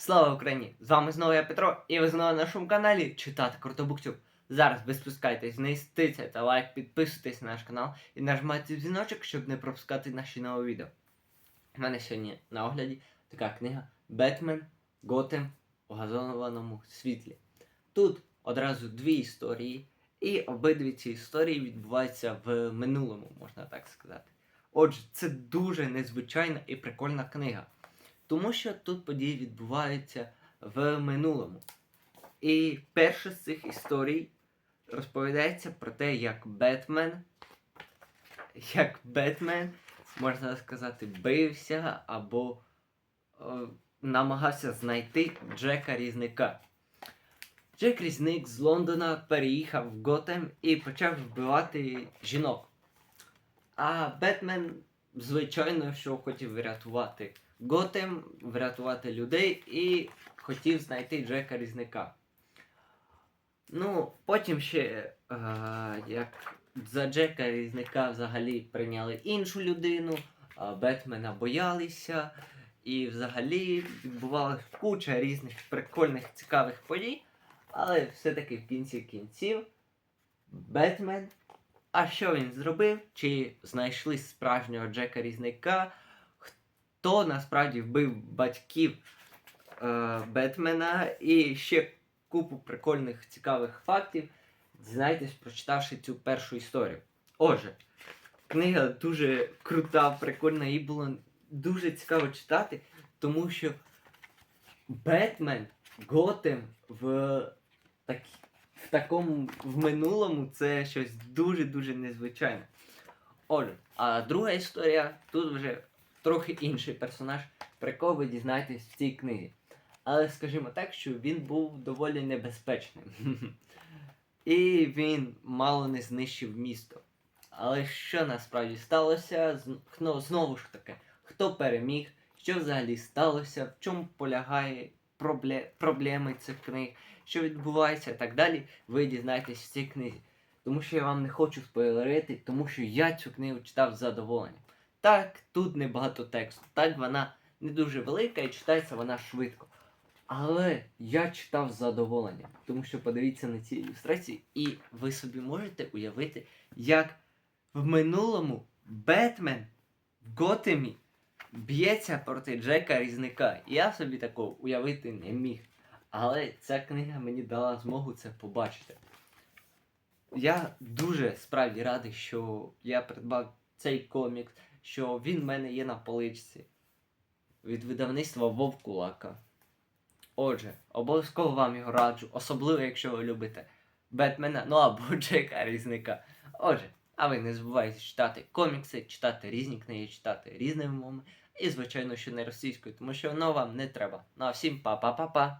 Слава Україні! З вами знову я Петро, і ви знову на нашому каналі читати Крутобуктюб. Зараз ви спускайтесь вниз, тицяйте лайк, підписуйтесь на наш канал і нажимайте дзвіночок, щоб не пропускати наші нові відео. У мене сьогодні на огляді така книга Бетмен Готем у газонованому світлі. Тут одразу дві історії, і обидві ці історії відбуваються в минулому, можна так сказати. Отже, це дуже незвичайна і прикольна книга. Тому що тут події відбуваються в минулому. І перша з цих історій розповідається про те, як Бетмен, як Бетмен, можна сказати, бився або е, намагався знайти Джека Різника. Джек Різник з Лондона переїхав в Готем і почав вбивати жінок. А Бетмен, звичайно, що хотів врятувати Готем, врятувати людей і хотів знайти Джека Різника. Ну, потім ще, е, як за Джека Різника взагалі прийняли іншу людину, а Бетмена боялися, і взагалі відбувалася куча різних прикольних цікавих подій. Але все-таки в кінці кінців Бетмен. А що він зробив? Чи знайшли справжнього Джека Різника? Хто насправді вбив батьків е, Бетмена і ще купу прикольних цікавих фактів, дізнайтесь, прочитавши цю першу історію. Отже, книга дуже крута, прикольна, її було дуже цікаво читати, тому що Бетмен Готем в, так, в такому в минулому це щось дуже-дуже незвичайне. Отже, а друга історія тут вже трохи інший персонаж, про якого ви дізнаєтесь в цій книзі. Але скажімо так, що він був доволі небезпечним. І він мало не знищив місто. Але що насправді сталося? Знову ж таки, хто переміг, що взагалі сталося, в чому полягає. Проблеми цих книг, що відбувається і так далі, ви дізнаєтесь в цій книзі. Тому що я вам не хочу спойлерити, тому що я цю книгу читав з задоволенням. Так, тут небагато тексту, так вона не дуже велика і читається вона швидко. Але я читав з задоволенням, тому що подивіться на ці ілюстрації, і ви собі можете уявити, як в минулому Бетмен в Готемі б'ється проти Джека Різника. Я собі такого уявити не міг. Але ця книга мені дала змогу це побачити. Я дуже справді радий, що я придбав цей комікс, що він в мене є на поличці від видавництва Вовкулака. Отже, обов'язково вам його раджу, особливо якщо ви любите Бетмена, ну або Джека Різника. Отже, а ви не забувайте читати комікси, читати різні книги, читати різними мовами. І, звичайно, що не російською, тому що воно вам не треба. Ну а всім па-па-па-па!